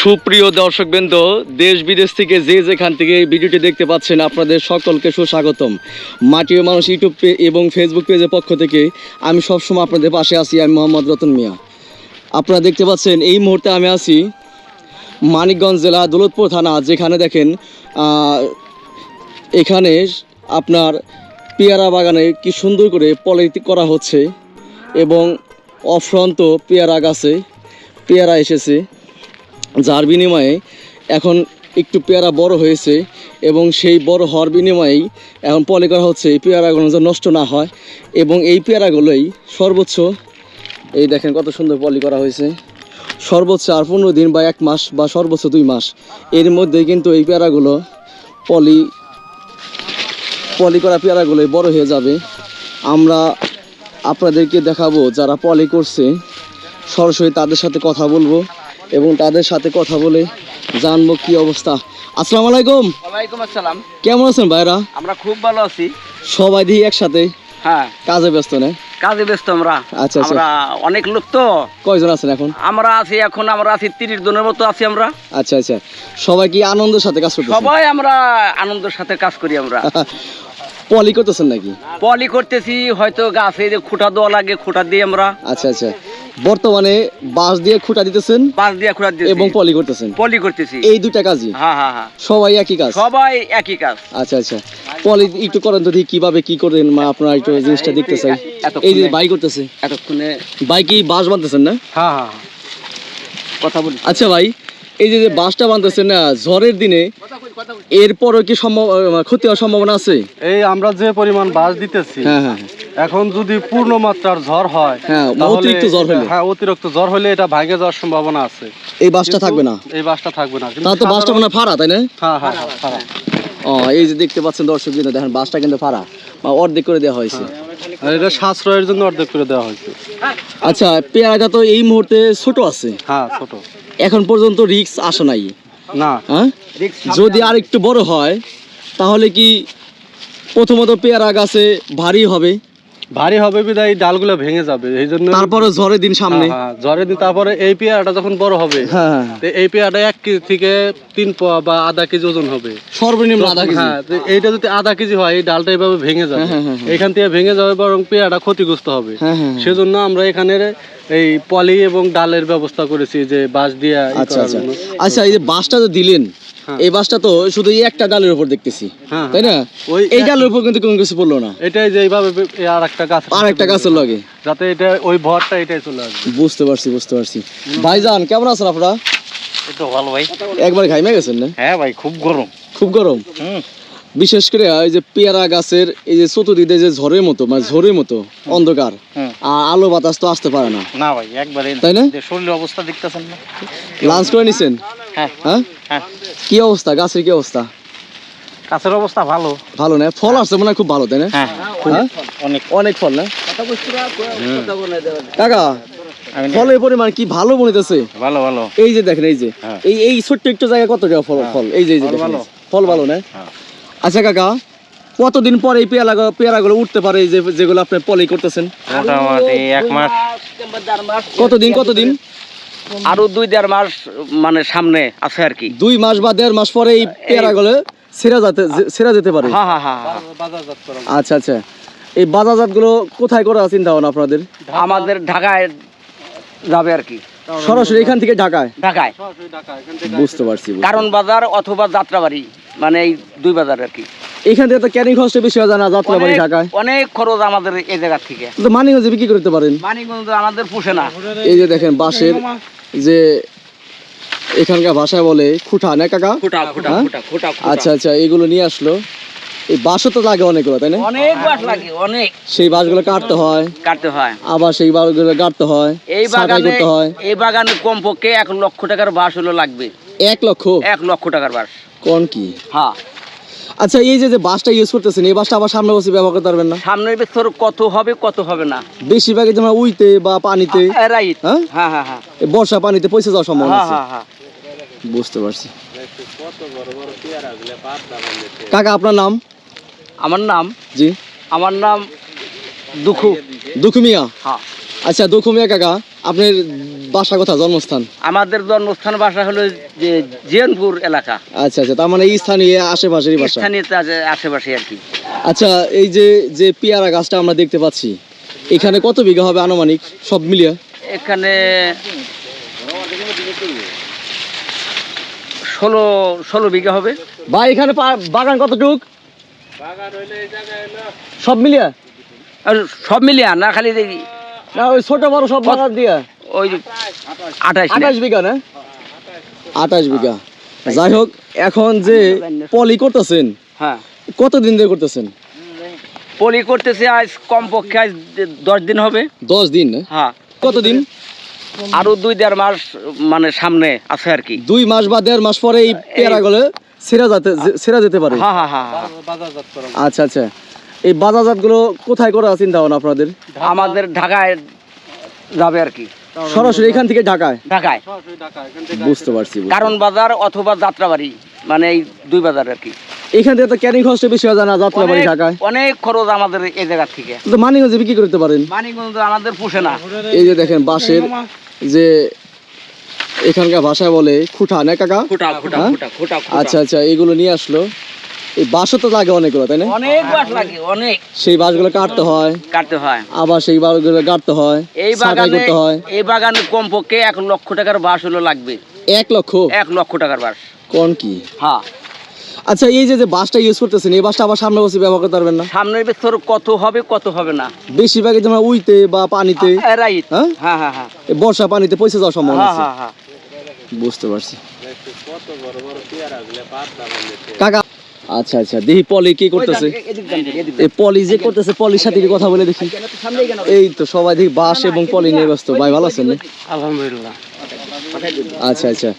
সুপ্রিয় দর্শকবৃন্দ, দেশ বিদেশ থেকে যে যেখান থেকে ভিডিওটি দেখতে পাচ্ছেন, আপনাদের সকলকে সুস্বাগতম। মাটি ও মানুষ ইউটিউব এবং ফেসবুক পেজের পক্ষ থেকে আমি সবসময় আপনাদের পাশে আছি, আমি মোহাম্মদ রতন মিয়া। আপনারা দেখতে পাচ্ছেন, এই মুহূর্তে আমি আছি মানিকগঞ্জ জেলা দৌলতপুর থানা, যেখানে দেখেন এখানে আপনার পেয়ারা বাগানে কি সুন্দর করে পলিতি করা হচ্ছে এবং অফ্রন্ত পেয়ারা গাছে পেয়ারা এসেছে। যার বিনিময়ে এখন একটু পেয়ারা বড় হয়েছে এবং সেই বড় হওয়ার বিনিময়েই এখন পলি করা হচ্ছে এই পেয়ারাগুলো যেন নষ্ট না হয় এবং এই পেয়ারাগুলোই সর্বোচ্চ, এই দেখেন কত সুন্দর পলি করা হয়েছে, সর্বোচ্চ আর পনেরো দিন বা এক মাস বা সর্বোচ্চ দুই মাস। এর মধ্যে কিন্তু এই পেয়ারাগুলো পলি পলি করা পেয়ারাগুলোই বড় হয়ে যাবে। আমরা আপনাদেরকে দেখাবো যারা পলি করছে, সরাসরি তাদের সাথে কথা বলব। এবং তাদের সাথে কথা বলে জানব কি অবস্থা। আসসালামু আলাইকুম। ওয়ালাইকুম আসসালাম। কেমন আছেন ভাইরা? আমরা খুব ভালো আছি। সবাই দিয়ে একসাথে হ্যাঁ। কাজে ব্যস্ত না? কাজে ব্যস্ত আমরা। আচ্ছা, আচ্ছা। আমরা অনেক লোক তো। কয়জন আছেন এখন? আমরা আছি এখন আমরা আছি তিরিশ জনের মতো আছি আমরা। আচ্ছা আচ্ছা। সবাই কি আনন্দের সাথে কাজ করতেছেন? সবাই আমরা আনন্দের সাথে কাজ করি আমরা। পলি করতেছেন নাকি? পলি করতেছি হয়তো গাছে যে খুঁটা দেওয়া লাগে খুঁটা দিয়ে আমরা। আচ্ছা আচ্ছা। বর্তমানে বাঁশ দিয়ে খুঁটা দিতেছেন বাঁশ দিয়ে খুঁটা দিয়ে এবং পলি করতেছেন। পলি করতেছি। এই দুইটা কাজই? হ্যাঁ হ্যাঁ হ্যাঁ। সবাই একই কাজ? সবাই একই কাজ। আচ্ছা আচ্ছা। পলি একটু করেন তো দেখি কীভাবে কি করেন মা আপনারা একটু জিনিসটা দেখতে চাই এই যে বাই করতেছে। এতক্ষণে বাই কি বাঁশ বাঁধতেছেন না? হ্যাঁ হ্যাঁ কথা বলি। আচ্ছা ভাই এই যে যে বাঁশটা বাঁধতেছেন না ঝড়ের দিনে এরপরও কি সম্ভব ক্ষতি হওয়ার সম্ভাবনা আছে? এই আমরা যে পরিমাণ বাস দিতেছি হ্যাঁ হ্যাঁ। এখন যদি পূর্ণ মাত্রার ঝড় হয় হ্যাঁ, অতিরিক্ত ঝড় হলে। হ্যাঁ অতিরিক্ত ঝড় হলে এটা ভাঙে যাওয়ার সম্ভাবনা আছে। এই বাসটা থাকবে না? এই বাসটা থাকবে না। কিন্তু তা তো বাঁশটা মানে ফাড়া তাই না? হ্যাঁ হ্যাঁ হ্যাঁ, হ্যাঁ। ও এই যে দেখতে পাচ্ছেন দর্শক কিন্তু দেখেন বাঁশটা কিন্তু ফাড়া। বা অর্ধেক করে দেওয়া হয়েছে। আর এটা সাশ্রয়ের জন্য অর্ধেক করে দেওয়া হয়েছে। আচ্ছা পেয়ারাটা তো এই মুহূর্তে ছোট আছে। হ্যাঁ ছোট। এখন পর্যন্ত রিক্স আসে নাই। না। হ্যাঁ? যদি আর একটু বড় হয় তাহলে কি প্রথমত পেয়ারা গাছে ভারী হবে? ভারী হবে বিদায় এই ডালগুলো ভেঙে যাবে এই জন্য তারপরে ঝড়ের দিন সামনে। হ্যাঁ, হ্যাঁ, দিন তারপরে এই পেয়ারাটা যখন বড় হবে হ্যাঁ হ্যাঁ, তো এই পেয়ারাটা এক কেজি থেকে তিন পোয়া বা আধা কেজি ওজন হবে। সর্বনিম্ন আধা কেজি। হ্যাঁ তো এইটা যদি আধা কেজি হয় এই ডালটা এভাবে ভেঙে যাবে। এখান থেকে ভেঙে যাবে বরং পেয়ারাটা ক্ষতিগ্রস্ত হবে। সেজন্য আমরা এখানে এই পলি এবং ডালের ব্যবস্থা করেছি যে বাঁশ দিয়ে আচ্ছা আচ্ছা। আচ্ছা এই যে বাঁশটা যে দিলেন। এই বাসটা তো শুধু এই একটা ডালের উপর দেখতেছি হ্যাঁ তাই না? ওই এই ডালের উপর কিন্তু কোনো কিছু পড়ল না। এটাই যে এইভাবে আর একটা গাছ আর একটা গাছের লাগে। যাতে এটা ওই ভরটা এটাই চলে আসবে। বুঝতে পারছি বুঝতে পারছি। ভাইজান কেমন আছেন আপনারা? তো ভালো ভাই। একবার ঘাইমে গেছেন না? হ্যাঁ ভাই খুব গরম। খুব গরম? হুম। বিশেষ করে এই যে পেয়ারা গাছের এই যে চতুর্দিকে যে ঝড়ের মতো মানে ঝড়ের মতো অন্ধকার আর আলো বাতাস তো আসতে পারে না। না ভাই একবারে তাই না? শরীরের অবস্থা দেখতেছেন না। লাঞ্চ করে নিছেন? হ্যাঁ। হ্যাঁ? হ্যাঁ। কি অবস্থা? গাছের কি অবস্থা? কাছের অবস্থা ভালো। ভালো না? ফল আসছে মনে খুব ভালো তাই না? হ্যাঁ। হ্যাঁ? অনেক অনেক ফল। না? কাকা ফলের পরিমাণ কি ভালো মনেতেছে? ভালো ভালো। এই যে দেখেন এই যে। এই এই ছোট্ট একটু জায়গা কত টাকা ফল ফল? এই যে এই যে। ফল ভালো। না। আচ্ছা কাকা কতদিন পরে এই পেয়ারা পেয়ারাগুলো উঠতে পারে যে যেগুলো আপনি পলি করতেছেন? মোটামুটি এক মাস। কতদিন কতদিন? আরও দুই দেড় মাস মানে সামনে আছে আর কি। দুই মাস বা দেড় মাস পরে এই পেয়ারাগুলো সেরা যেতে সেরা যেতে পারে। হ্যাঁ হ্যাঁ হ্যাঁ হ্যাঁ। বাজারজাত করা আচ্ছা আচ্ছা। এই বাজারজাতগুলো কোথায় করা চিন্তা ভাবনা আপনাদের? আমাদের ঢাকায় যাবে আর কি। সরাসরি এখান থেকে ঢাকায়? ঢাকায়। সরাসরি ঢাকা এখান থেকে বুঝতে পারছি কারণ বাজার অথবা যাত্রাবাড়ি। মানে এই দুই বাজার আর কি। এখান থেকে তো ক্যারিং খরচটা বেশি হয় জানা যাত্রাবাড়ি অনেক- ঢাকায়। অনেক খরচ আমাদের এই জায়গা থেকে। তো মানিগঞ্জে বিক্রি করতে পারেন? মানিকগঞ্জ আমাদের পুষে না। এই যে দেখেন বাঁশের যে এখানকার ভাষায় বলে খুঁটা না কাকা? খুঁটা খুঁটা হ্যাঁ? খুঁটা। আচ্ছা আচ্ছা এগুলো নিয়ে আসলো। এই বাঁশও তো লাগে অনেকগুলো তাই না? অনেক বাস লাগে অনেক। সেই বাঁশগুলো কাটতে হয়। কাটতে হয়। আবার সেই বাঁশগুলো গাড়তে হয় এই বাগানে করতে হয়। এই বাগানে কমপক্ষে এক লক্ষ টাকার বাস হলো লাগবে। এক লক্ষ? এক লক্ষ টাকার বাস কোন কি? হ্যাঁ। আচ্ছা এই যে যে বাসটা ইউজ করতেছেন এই বাসটা আবার সামনে বসে ব্যবহার করতে পারবেন না? সামনের বছর কত হবে কত হবে না। বেশিরভাগ যেমন উইতে বা পানিতে রাইট। হ্যাঁ? হ্যাঁ হ্যাঁ হ্যাঁ। বর্ষা পানিতে পয়সা যাওয়ার সম্ভাবনা হ্যাঁ আছে। হ্যাঁ। বুঝতে পারছি। কাকা আপনার নাম? আমার নাম? জি। আমার নাম দুখু। দুখু মিয়া। হ্যাঁ। আচ্ছা দুখু মিয়া কাকা আপনার বাসা কথা জন্মস্থান? আমাদের জন্মস্থান বাসা হলো যে জিয়নপুর এলাকা। আচ্ছা আচ্ছা তার মানে এই স্থানীয় আশেপাশেরই বাসা? স্থানীয় আশেপাশে আর কি। আচ্ছা এই যে যে পেয়ারা গাছটা আমরা দেখতে পাচ্ছি এখানে কত বিঘা হবে আনুমানিক? সব মিলিয়ে? এখানে ষোলো ষোলো বিঘা হবে। বা এখানে বাগান কতটুক? সব মিলিয়ে? আর সব মিলিয়া না খালি দেখি। না ওই ছোট বড় সব বাগান দিয়ে। ওই যে আঠাশ আঠাশ বিঘা না? আঠাশ বিঘা। যাই হোক এখন যে পলি করতেছেন হ্যাঁ। কতদিন ধরে করতেছেন? পলি করতেছে আজ কমপক্ষে আজ দশ দিন হবে। দশ দিন না? হ্যাঁ। কতদিন? আরও দুই দেড় মাস মানে সামনে আছে আর কি। দুই মাস বা দেড় মাস পরে এই পেয়ারা গুলো সেরা যেতে সেরা যেতে পারে। হ্যাঁ হ্যাঁ হ্যাঁ হ্যাঁ। বাজারজাত করা। আচ্ছা আচ্ছা। এই বাজারজাতগুলো কোথায় করা চিন্তা ভাবনা আপনাদের? আমাদের ঢাকায় যাবে আর কি। সরাসরি এখান থেকে ঢাকায়? ঢাকায়। বুঝতে পারছি কারণ বাজার অথবা যাত্রাবাড়ি মানে এই দুই বাজার আর কি। এখান থেকে তো ক্যারিং খরচটা বেশি হয় জানা যাত্রাবাড়ি অনেক- ঢাকায়। অনেক খরচ আমাদের এই জায়গা থেকে। তো মানিগঞ্জে বিক্রি করতে পারেন? মানিকগঞ্জ আমাদের পুষে না। এই যে দেখেন বাঁশের যে এখানকার ভাষায় বলে খুঁটা না কাকা? খুঁটা খুঁটা হ্যাঁ? খুঁটা খুঁটা খুঁটা। আচ্ছা আচ্ছা এগুলো নিয়ে আসলো। এই বাঁশও তো লাগে অনেকগুলো তাই না? অনেক লাগে অনেক। সেই বাঁশগুলো কাটতে হয়। কাটতে হয়। আবার সেই বাঁশগুলো কাটতে হয় এই বাগানে করতে হয়। এই বাগানে কমপক্ষে এক লক্ষ টাকার হলো লাগবে। এক লক্ষ? এক লক্ষ টাকার কোন কি? হ্যাঁ। আচ্ছা এই যে যে বাসটা ইউজ করতেছেন এই বাসটা আবার সামনে বসে ব্যবহার করতে পারবেন না? সামনের বছর কত হবে কত হবে না? বেশিরভাগই যেমন উইতে বা পানিতে। রাইট। হ্যাঁ? হ্যাঁ হ্যাঁ হ্যাঁ। বর্ষা পানিতে পয়সা যাওয়ার সম্ভাবনা হ্যাঁ আছে। হ্যাঁ হ্যাঁ। বুঝতে পারছি। কাকা আচ্ছা আচ্ছা। দেখি পলি কি করতেছে? এই পলি যে করতেছে পলির সাথে কি কথা বলে দেখি। কেন? এই তো সবাই দেখি বাঁশ এবং পলি নিয়ে ব্যস্ত। ভাই ভালো আছেন? আলহামদুলিল্লাহ। আচ্ছা আচ্ছা।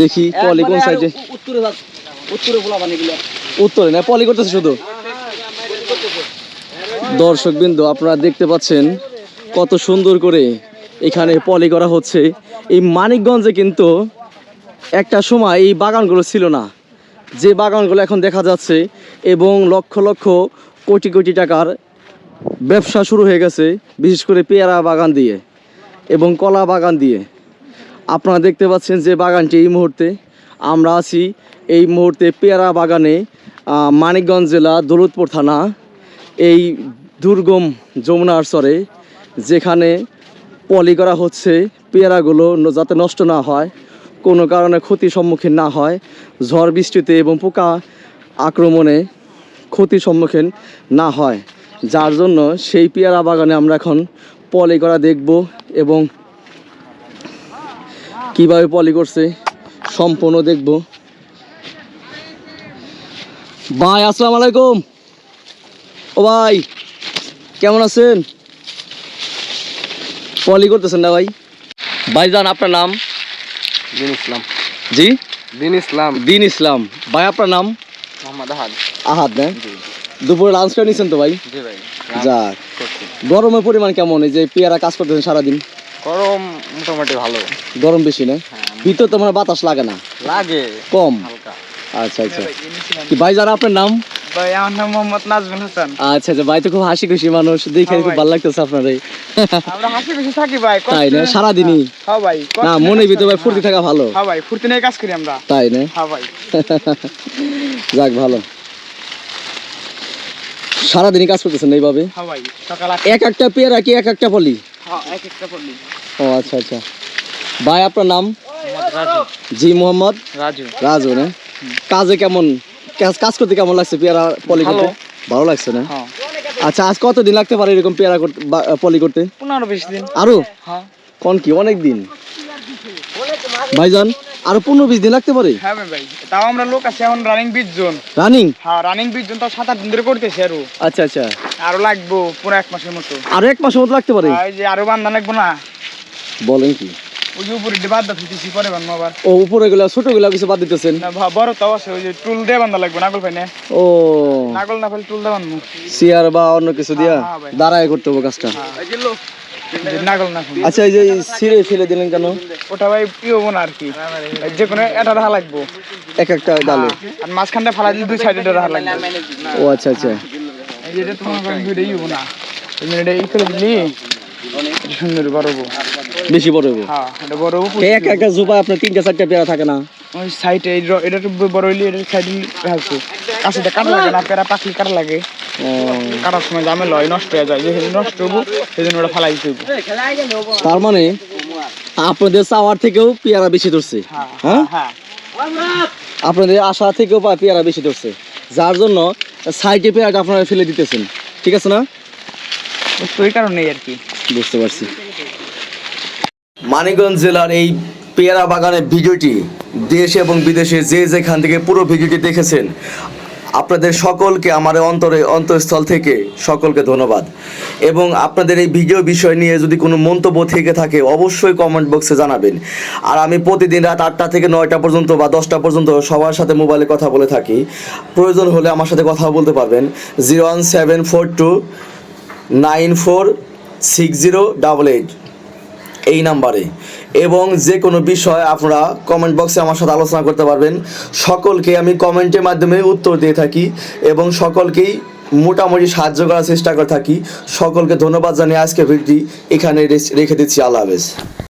দেখি পলি কোন একবারে সাইডে উত্তরে উত্তরে বলা মানে উত্তরে না পলি করতেছে শুধু? দর্শক বিন্দু আপনারা দেখতে পাচ্ছেন কত সুন্দর করে এখানে পলি করা হচ্ছে। এই মানিকগঞ্জে কিন্তু একটা সময় এই বাগানগুলো ছিল না। যে বাগানগুলো এখন দেখা যাচ্ছে এবং লক্ষ লক্ষ কোটি কোটি টাকার ব্যবসা শুরু হয়ে গেছে, বিশেষ করে পেয়ারা বাগান দিয়ে এবং কলা বাগান দিয়ে। আপনারা দেখতে পাচ্ছেন যে বাগানটি এই মুহূর্তে আমরা আছি। এই মুহূর্তে পেয়ারা বাগানে মানিকগঞ্জ জেলা দৌলতপুর থানা, এই দুর্গম যমুনার চরে, যেখানে পলি করা হচ্ছে পেয়ারাগুলো যাতে নষ্ট না হয়। কোনো কারণে ক্ষতির সম্মুখীন না হয়। ঝড় বৃষ্টিতে এবং পোকা আক্রমণে ক্ষতির সম্মুখীন না হয়। যার জন্য সেই পেয়ারা বাগানে আমরা এখন পলি করা দেখব এবং কীভাবে পলি করছে সম্পূর্ণ দেখব। ভাই, আসসালামু আলাইকুম। ও ভাই, কেমন আছেন? পলি করতেছেন না ভাই? ভাইজান, আপনার নাম? দিন ইসলাম। জি? দিন ইসলাম। দিন ইসলাম। ভাই আপনার নাম? মোহাম্মদ আহাদ। আহাদ না? দুপুরে লাঞ্চ করে নিয়েছেন তো ভাই? জি ভাই যাক। গরমের পরিমাণ কেমন? এই যে পেয়ারা কাজ করতেছেন সারাদিন? গরম মোটামুটি ভালো। গরম বেশি না? ভিতর তো মানে বাতাস লাগে না। লাগে। কম। আচ্ছা আচ্ছা। কি ভাই যারা আপনার নাম? ভাই আমার নাম মোহাম্মদ নাজমুল হাসান। আচ্ছা আচ্ছা ভাই তো খুব হাসি খুশি মানুষ দেখে খুব ভালো লাগতেছে আপনার আমরা হাসি খুশি থাকি ভাই তাই না? সারাদিনই। হ্যাঁ। ভাই না মনে ভিতরে ভাই ফুর্তি থাকা ভালো। হ্যাঁ ভাই ফুর্তি নিয়ে কাজ করি আমরা। তাই না? হ্যাঁ ভাই। যাক ভালো। সারাদিনই কাজ করতেছেন এইভাবে? হ্যাঁ ভাই সকাল এক একটা পেয়ারা কি এক একটা পলি? হ্যাঁ এক একটা পড়লি ও আচ্ছা আচ্ছা। ভাই আপনার নাম? জি মোহাম্মদ। রাজু। রাজু না? কাজে কেমন কাজ করতে কেমন লাগছে পেয়ারা পলি করতে? ভালো। লাগছে না? হ্যাঁ। আচ্ছা আজ কতদিন লাগতে পারে এরকম পেয়ারা পলি করতে? পনেরো বিশ দিন। আরও? হ্যাঁ। কোন কি অনেক দিন। ভাইজান আরও পনেরো বিশ দিন লাগতে পারে? হ্যাঁ ভাই ভাই। তাও আমরা লোক আছে এখন রানিং বিশ জন রানিং হ্যাঁ রানিং বিশ জন তাও সাত আট দিন ধরে করতেছি আরও। আচ্ছা আচ্ছা। আরও লাগবো পুরো এক মাসের মতো। আরও এক মাসের মতো লাগতে পারে? এই যে আরও বান্ধা লাগবো না। বলেন কি। ওই উপরে বান্ধা থুইতেছি পরে বান্ধবো আবার। ও উপরে গুলা ছোটগুলা কিছু বাদ দিতেছেন? না বড় তাও আছে ওই যে টুল দিয়ে বান্ধা লাগবে নাগল ফাইনে ও। নাগল না ফেলে টুল দিয়ে বান্ধবো চেয়ার বা অন্য কিছু দিয়া হ্যাঁ, দাঁড়ায় করতে হবে কাজটা। নাগল না আচ্ছা এই যে ছিঁড়ে ফেলে দিলেন কেন? ওটা ভাই কি হব না আর কি। যে কোনো এটা রাহা লাগবো। এক একটা ডালে আর মাঝখানটা ফালা দিলে দুই সাইডে রাহা লাগবে। ও আচ্ছা আচ্ছা। এই যে তোমার দুইটাই হব না। তুমি এটা ই করে দিলি? সুন্দর বাড়বো বেশি বড় হব হ্যাঁ এটা বড় হব এক একটা জোপা আপনার তিনটা চারটা পেয়ারা থাকে না? ওই সাইডে এটা একটু বড় হইলে এটা সাইডে রাখছে কাছেটা কাটা লাগে না পেরা পাখি কাটা লাগে। কাটার সময় জামে লয় নষ্ট হয়ে যায় যেহেতু নষ্ট হব সেজন্য ওটা ফালাই দিতে তার মানে আপনাদের চাওয়ার থেকেও পেয়ারা বেশি ধরছে হ্যাঁ হ্যাঁ? আপনাদের আশা থেকেও পেয়ারা বেশি ধরছে যার জন্য সাইডে পেয়ারাটা আপনারা ফেলে দিতেছেন ঠিক আছে না? তো এই কারণেই আর কি। বুঝতে পারছি। মানিকগঞ্জ জেলার এই পেয়ারা বাগানের ভিডিওটি দেশ এবং বিদেশে যে যেখান থেকে পুরো ভিডিওটি দেখেছেন, আপনাদের সকলকে আমার অন্তরে অন্তঃস্থল থেকে সকলকে ধন্যবাদ। এবং আপনাদের এই ভিডিও বিষয় নিয়ে যদি কোনো মন্তব্য থেকে থাকে, অবশ্যই কমেন্ট বক্সে জানাবেন। আর আমি প্রতিদিন রাত আটটা থেকে নয়টা পর্যন্ত বা দশটা পর্যন্ত সবার সাথে মোবাইলে কথা বলে থাকি। প্রয়োজন হলে আমার সাথে কথা বলতে পারবেন। Zero one seven four two nine four six zero double eight এই নাম্বারে। এবং যে কোনো বিষয় আপনারা কমেন্ট বক্সে আমার সাথে আলোচনা করতে পারবেন। সকলকে আমি কমেন্টের মাধ্যমে উত্তর দিয়ে থাকি এবং সকলকেই মোটামুটি সাহায্য করার চেষ্টা করে থাকি। সকলকে ধন্যবাদ জানিয়ে আজকে ভিডিওটি এখানে রেখে দিচ্ছি। আল্লাহ হাফেজ।